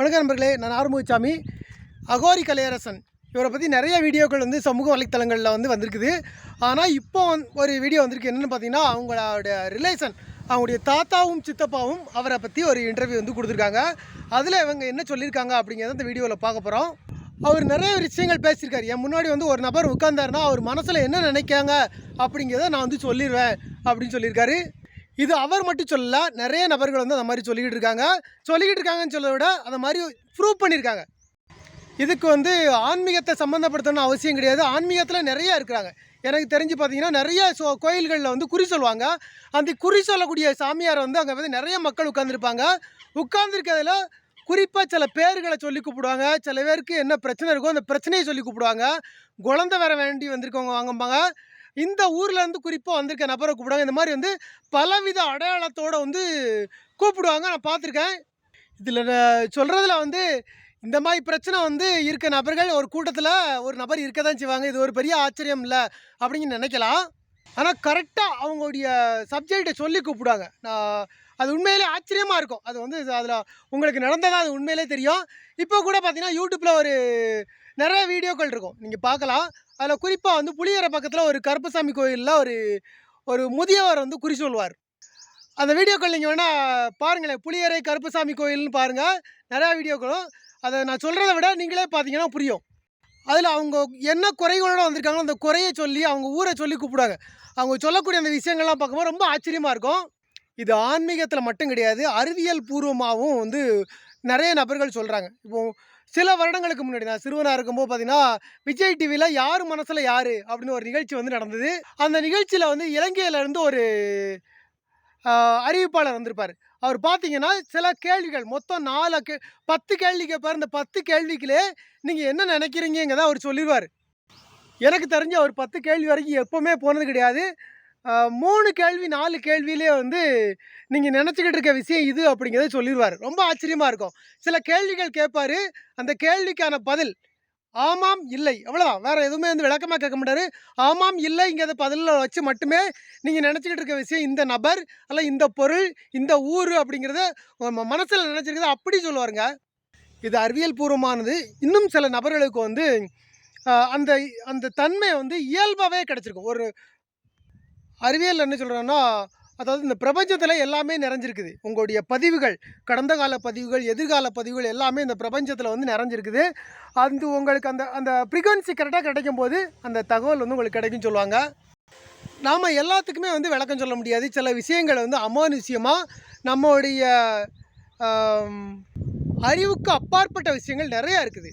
வணக்கம் நண்பர்களே நான் ஆறுமுகசாமி அகோரி கலையரசன். இவரை பற்றி நிறைய வீடியோக்கள் வந்து சமூக வலைத்தளங்களில் வந்து வந்திருக்குது. ஆனால் இப்போ வந்து ஒரு வீடியோ வந்திருக்கு. என்னென்னு பார்த்தீங்கன்னா அவங்களோட ரிலேஷன் அவங்களுடைய தாத்தாவும் சித்தப்பாவும் அவரை பற்றி ஒரு இன்டர்வியூ வந்து கொடுத்துருக்காங்க. அதில் இவங்க என்ன சொல்லியிருக்காங்க அப்படிங்கிறத அந்த வீடியோவில் பார்க்க போகிறோம் அவர் நிறைய விஷயங்கள் பேசியிருக்காரு. என் முன்னாடி வந்து ஒரு நபர் உட்கார்ந்தாருன்னா அவர் மனசில் என்ன நினைக்காங்க அப்படிங்கிறத நான் வந்து சொல்லிடுவேன் அப்படின்னு சொல்லியிருக்காரு. இது அவர் மட்டும் சொல்லல நிறைய நபர்கள் வந்து அந்த மாதிரி சொல்லிக்கிட்டு இருக்காங்க. சொல்லிக்கிட்டு இருக்காங்கன்னு சொல்ல விட அந்த மாதிரி ப்ரூவ் பண்ணியிருக்காங்க. இதுக்கு வந்து ஆன்மீகத்தை சம்மந்தப்படுத்தணும்னு அவசியம் கிடையாது. ஆன்மீகத்தில் நிறையா இருக்கிறாங்க. எனக்கு தெரிஞ்சு பார்த்தீங்கன்னா நிறைய சோ கோயில்களில் வந்து குறி சொல்லுவாங்க. அந்த குறி சொல்லக்கூடிய சாமியார் வந்து அங்கே வந்து நிறைய மக்கள் உட்காந்துருப்பாங்க உட்காந்துருக்கிறதுல குறிப்பாக சில பேர்களை சொல்லி கூப்பிடுவாங்க. சில பேருக்கு என்ன பிரச்சனை இருக்கோ அந்த பிரச்சனையை சொல்லி கூப்பிடுவாங்க. குழந்தை வர வேண்டி வந்திருக்கவங்க வாங்கம்பாங்க. இந்த ஊர்லேருந்து குறிப்பாக வந்திருக்க நபரை கூப்பிடுவாங்க. இந்த மாதிரி வந்து பலவித அடையாளத்தோடு வந்து கூப்பிடுவாங்க. நான் பார்த்துருக்கேன். இதில் சொல்கிறதுல வந்து இந்த மாதிரி பிரச்சனை வந்து இருக்க நபர்கள் ஒரு கூட்டத்தில் ஒரு நபர் இருக்க தான் செய்வாங்க. இது ஒரு பெரிய ஆச்சரியம் இல்லை அப்படின்னு நினைக்கலாம். ஆனால் கரெக்டாக அவங்களுடைய சப்ஜெக்டை சொல்லி கூப்பிடுவாங்க. நான் அது உண்மையிலே ஆச்சரியமாக இருக்கும். அது வந்து அதில் உங்களுக்கு நடந்ததாக அது உண்மையிலே தெரியும். இப்போ கூட பார்த்தீங்கன்னா யூடியூப்பில் ஒரு நிறைய வீடியோக்கள் இருக்கும். நீங்கள் பார்க்கலாம். அதில் குறிப்பாக வந்து புளியரை பக்கத்தில் ஒரு கருப்பசாமி கோயிலில் ஒரு ஒரு முதியவர் வந்து குறி சொல்லுவார். அந்த வீடியோக்கள் நீங்கள் வேணால் பாருங்களேன். புளியரை கருப்பசாமி கோயில்னு பாருங்கள் நிறையா வீடியோக்களும். அதை நான் சொல்கிறத விட நீங்களே பார்த்தீங்கன்னா புரியும். அதில் அவங்க என்ன குறைகளோட வந்திருக்காங்களோ அந்த குறையை சொல்லி அவங்க ஊரை சொல்லி கூப்பிடுவாங்க. அவங்க சொல்லக்கூடிய அந்த விஷயங்கள்லாம் பார்க்கும்போது ரொம்ப ஆச்சரியமாக இருக்கும். இது ஆன்மீகத்தில் மட்டும் கிடையாது அறிவியல் பூர்வமாகவும் வந்து நிறைய நபர்கள் சொல்கிறாங்க இப்போ சில வருடங்களுக்கு முன்னாடி நான் சிறுவனாக இருக்கும்போது பார்த்தீங்கன்னா விஜய் டிவியில் யார் மனசில் யார் அப்படின்னு ஒரு நிகழ்ச்சி வந்து நடந்தது. அந்த நிகழ்ச்சியில் வந்து இலங்கையிலேருந்து ஒரு அறிவிப்பாளர் வந்திருப்பார். அவர் பார்த்தீங்கன்னா சில கேள்விகள் மொத்தம் நாலு கே பத்து கேள்வி கேட்பார் இந்த பத்து கேள்விக்குள்ளே நீங்கள் என்ன நினைக்கிறீங்கிறத அவர் சொல்லிடுவார் எனக்கு தெரிஞ்ச அவர் பத்து கேள்வி வரைக்கும் எப்போவுமே போனது கிடையாது. மூணு கேள்வி நாலு கேள்வியிலே வந்து நீங்கள் நினச்சிக்கிட்டு இருக்க விஷயம் இது அப்படிங்கிறத சொல்லிடுவார் ரொம்ப ஆச்சரியமாக இருக்கும். சில கேள்விகள் கேட்பார். அந்த கேள்விக்கான பதில் ஆமாம் இல்லை. அவ்வளோதான் வேறு எதுவுமே வந்து விளக்கமாக கேட்க மாட்டார். ஆமாம் இல்லைங்கிறத பதிலில் வச்சு மட்டுமே நீங்கள் நினச்சிக்கிட்டு இருக்க விஷயம் இந்த நபர் அல்ல இந்த பொருள் இந்த ஊர் அப்படிங்கிறத மனசில் நினச்சிருக்கிறத அப்படி சொல்லுவாருங்க. இது அறிவியல் பூர்வமானது. இன்னும் சில நபர்களுக்கு வந்து அந்த அந்த தன்மை வந்து இயல்பாகவே கிடச்சிருக்கும். ஒரு அறிவியல் என்ன சொல்கிறேன்னா அதாவது இந்த பிரபஞ்சத்தில் எல்லாமே நிறைஞ்சிருக்குது. உங்களுடைய பதிவுகள் கடந்த கால பதிவுகள் எதிர்கால பதிவுகள் எல்லாமே இந்த பிரபஞ்சத்தில் வந்து நிறைஞ்சிருக்குது. அது உங்களுக்கு அந்த அந்த ஃப்ரீக்வன்சி கரெக்டாக கிடைக்கும் போது அந்த தகவல் வந்து உங்களுக்கு கிடைக்கும்னு சொல்லுவாங்க. நாம் எல்லாத்துக்குமே வந்து விளக்கம் சொல்ல முடியாது. சில விஷயங்களை வந்து அமானுஷ்யமாக நம்மளுடைய அறிவுக்கு அப்பாற்பட்ட விஷயங்கள் நிறையா இருக்குது.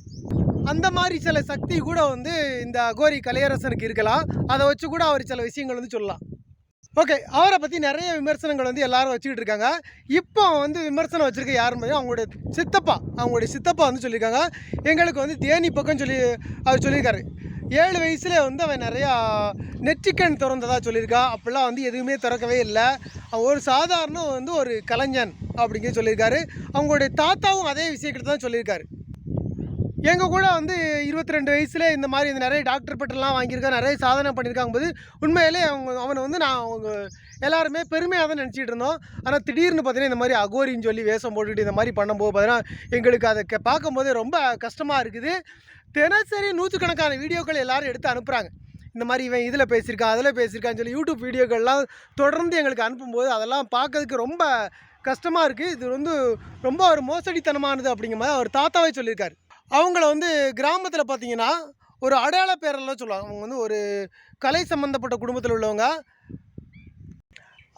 அந்த மாதிரி சில சக்தி கூட வந்து இந்த அகோரி கலையரசனுக்கு இருக்கலாம். அதை வச்சு கூட அவர் சில விஷயங்கள் வந்து சொல்லலாம். ஓகே அவரை பற்றி நிறைய விமர்சனங்கள் வந்து எல்லாரும் வச்சுக்கிட்டு இருக்காங்க. இப்போ வந்து விமர்சனம் வச்சுருக்க யாருன்னு பார்த்தீங்கன்னா அவங்களுடைய சித்தப்பா அவங்களுடைய சித்தப்பா வந்து சொல்லியிருக்காங்க. எங்களுக்கு வந்து தேனி பக்கம் சொல்லி அவர் சொல்லியிருக்காரு. ஏழு வயசுல வந்து அவன் நிறையா நெற்றிக்கண் திறந்ததாக சொல்லியிருக்கா. அப்படிலாம் வந்து எதுவுமே திறக்கவே இல்லை. ஒரு சாதாரண வந்து ஒரு கலைஞன் அப்படிங்கிற சொல்லியிருக்காரு. அவங்களுடைய தாத்தாவும் அதே விஷயக்கிட்ட தான் சொல்லியிருக்காரு. எங்கள் கூட வந்து இருபத்தி ரெண்டு வயசில் இந்த மாதிரி இந்த நிறைய டாக்டர் பட்டெல்லாம் வாங்கியிருக்கான் நிறைய சாதனை பண்ணியிருக்காங்க போது உண்மையிலே அவங்க அவனை வந்து நான் அவங்க எல்லாருமே பெருமையாக தான் நினச்சிட்டு இருந்தோம். ஆனால் திடீர்னு பார்த்தீங்கன்னா இந்த மாதிரி அகோரின்னு சொல்லி வேஷம் போட்டுட்டு இந்த மாதிரி பண்ணும்போது பார்த்தீங்கன்னா எங்களுக்கு அதை கே- பார்க்கும்போது ரொம்ப கஷ்டமாக இருக்குது. தினசரி நூற்றுக்கணக்கான வீடியோக்கள் எல்லோரும் எடுத்து அனுப்புகிறாங்க இந்த மாதிரி இவன் இதில் பேசியிருக்கான் அதில் பேசியிருக்கான்னு சொல்லி யூடியூப் வீடியோக்கள்லாம் தொடர்ந்து எங்களுக்கு அனுப்பும்போது அதெல்லாம் பார்க்கறதுக்கு ரொம்ப கஷ்டமாக இருக்குது இது வந்து ரொம்ப ஒரு மோசடித்தனமானது அப்படிங்கிற மாதிரி அவர் தாத்தாவே சொல்லியிருக்காரு. அவங்கள வந்து கிராமத்தில் பார்த்தீங்கன்னா ஒரு அடையாள பேரெல்லாம் சொல்லுவாங்க. அவங்க வந்து ஒரு கலை சம்மந்தப்பட்ட குடும்பத்தில் உள்ளவங்க.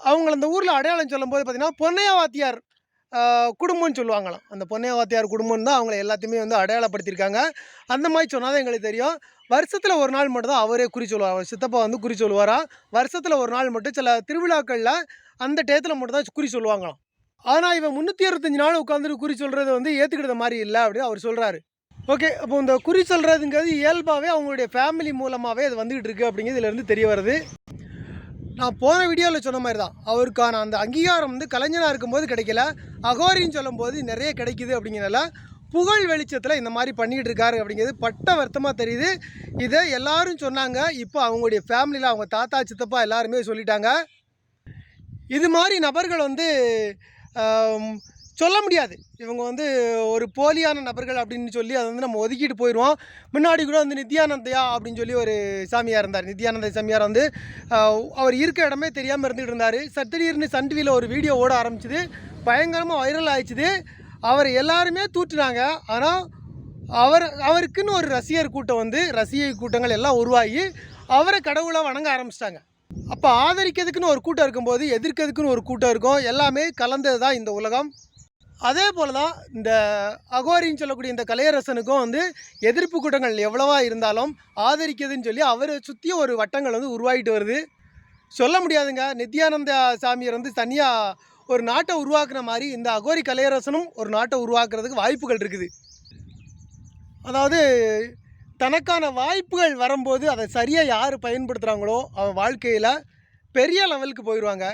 அவங்கள அந்த ஊரில் அடையாளம் சொல்லும்போது பார்த்தீங்கன்னா பொன்னையா வாத்தியார் குடும்பம்னு சொல்லுவாங்களாம். அந்த பொன்னையா வாத்தியார் குடும்பம் தான் அவங்கள எல்லாத்தையுமே வந்து அடையாளப்படுத்தியிருக்காங்க. அந்த மாதிரி சொன்னால் தான் எங்களுக்கு தெரியும். வருஷத்தில் ஒரு நாள் மட்டும் தான் அவரே குறி சொல்லுவார் அவர் சித்தப்பா வந்து குறி சொல்லுவாரா? வருஷத்தில் ஒரு நாள் மட்டும் சில திருவிழாக்களில் அந்த டயத்தில் மட்டும் தான் குறி சொல்லுவாங்களாம். ஆனால் இவன் முந்நூற்றி அறுபத்தஞ்சு நாள் உட்காந்துட்டு குறி சொல்கிறது வந்து ஏற்றுக்கிட்ட மாதிரி இல்லை அப்படின்னு அவர் சொல்கிறாரு ஓகே அப்போ இந்த குறி சொல்கிறதுங்கிறது இயல்பாகவே அவங்களுடைய ஃபேமிலி மூலமாகவே அது வந்துகிட்டு இருக்குது அப்படிங்கிறது இதுலேருந்து தெரிய வருது. நான் போன வீடியோவில் சொன்ன மாதிரி தான் அவருக்கான அந்த அங்கீகாரம் வந்து கலைஞனாக இருக்கும்போது கிடைக்கல அகோரின்னு சொல்லும்போது நிறைய கிடைக்குது அப்படிங்கிறனால புகழ் வெளிச்சத்தில் இந்த மாதிரி பண்ணிக்கிட்டு இருக்காரு அப்படிங்கிறது பட்ட வருத்தமாக தெரியுது. இதை எல்லாரும் சொன்னாங்க. இப்போ அவங்களுடைய ஃபேமிலியில் அவங்க தாத்தா சித்தப்பா எல்லாருமே சொல்லிட்டாங்க. இது மாதிரி நபர்கள் வந்து சொல்ல முடியாது. இவங்க வந்து ஒரு போலியான நபர்கள் அப்படின்னு சொல்லி அதை வந்து நம்ம ஒதுக்கிட்டு போயிடுவோம் முன்னாடி கூட வந்து நித்யானந்தையா அப்படின்னு சொல்லி ஒரு சாமியார் இருந்தார். நித்யானந்த சாமியார் வந்து அவர் இருக்க இடமே தெரியாமல் இருந்துகிட்டு இருந்தார். சத்திடீர்னு சன் டிவியில் ஒரு வீடியோ ஓட ஆரம்பிச்சுது. பயங்கரமாக வைரல் ஆயிடுச்சுது. அவர் எல்லாருமே தூற்றுனாங்க. ஆனால் அவர் அவருக்குன்னு ஒரு ரசிகர் கூட்டம் வந்து ரசிகை கூட்டங்கள் எல்லாம் உருவாகி அவரை கடவுளை வணங்க ஆரம்பிச்சிட்டாங்க. அப்போ ஆதரிக்கிறதுக்குன்னு ஒரு கூட்டம் இருக்கும்போது எதிர்க்கிறதுக்குன்னு ஒரு கூட்டம் இருக்கும். எல்லாமே கலந்தது தான் இந்த உலகம். அதே போல தான் இந்த அகோரின்னு சொல்லக்கூடிய இந்த கலையரசனுக்கும் வந்து எதிர்ப்பு கூட்டங்கள் எவ்வளவா இருந்தாலும் ஆதரிக்கிறதுன்னு சொல்லி அவரை சுற்றி ஒரு வட்டங்கள் வந்து உருவாகிட்டு வருது. சொல்ல முடியாதுங்க. நித்யானந்த சாமியார் வந்து தனியாக ஒரு நாட்டை உருவாக்குற மாதிரி இந்த அகோரி கலையரசனும் ஒரு நாட்டை உருவாக்குறதுக்கு வாய்ப்புகள் இருக்குது. அதாவது தனக்கான வாய்ப்புகள் வரும்போது அதை சரியாக யார் பயன்படுத்துகிறாங்களோ அவன் வாழ்க்கையில் பெரிய லெவலுக்கு போயிடுவாங்க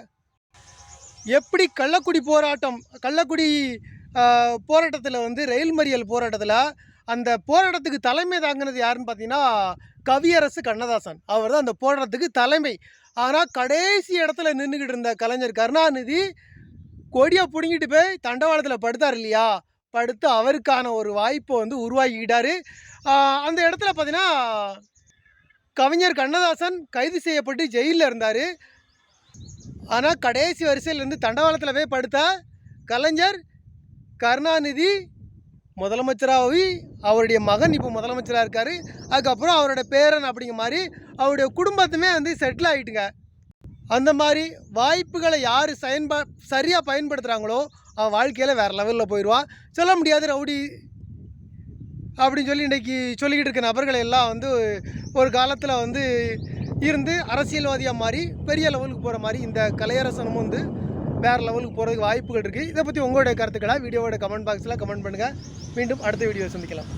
எப்படி கள்ளக்குடி போராட்டம் கள்ளக்குடி போராட்டத்தில் வந்து ரயில் மறியல் போராட்டத்தில் அந்த போராட்டத்துக்கு தலைமை தாங்கினது யாருன்னு பார்த்தீங்கன்னா கவியரசு கண்ணதாசன். அவர் தான் அந்த போராட்டத்துக்கு தலைமை. ஆனால் கடைசி இடத்துல நின்றுக்கிட்டு இருந்த கலைஞர் கருணாநிதி கொடியை பிடுங்கிட்டு போய் தண்டவாளத்தில் படுத்தார் இல்லையா? படுத்து அவருக்கான ஒரு வாய்ப்பை வந்து உருவாக்கிக்கிட்டாரு. அந்த இடத்துல பார்த்தீங்கன்னா கவிஞர் கண்ணதாசன் கைது செய்யப்பட்டு ஜெயிலில் இருந்தார். ஆனால் கடைசி வரிசையிலேருந்து தண்டவாளத்தில் போய் படுத்தா கலைஞர் கருணாநிதி முதலமைச்சராகி அவருடைய மகன் இப்போ முதலமைச்சராக இருக்கார். அதுக்கப்புறம் அவரோட பேரன் அப்படிங்கிற மாதிரி அவருடைய குடும்பத்துமே வந்து செட்டில் ஆகிட்டுங்க அந்த மாதிரி வாய்ப்புகளை யார் பயன்பா சரியாக பயன்படுத்துகிறாங்களோ அவன் வாழ்க்கையில் வேறு லெவலில் போயிடுவான் சொல்ல முடியாது ரவுடி அப்படின்னு சொல்லி இன்றைக்கி சொல்லிக்கிட்டு இருக்க நபர்கள் எல்லாம் வந்து ஒரு காலத்தில் வந்து இருந்து அரசியல்வாதியாக மாறி பெரிய லெவலுக்கு போகிற மாதிரி இந்த கலையரசனும் வந்து வேறு லெவலுக்கு போகிறதுக்கு வாய்ப்புகள் இருக்குது இதை பற்றி உங்களுடைய கருத்துக்களை வீடியோவோட கமெண்ட் பாக்ஸில் கமெண்ட் பண்ணுங்கள் மீண்டும் அடுத்த வீடியோ சந்திக்கலாம்.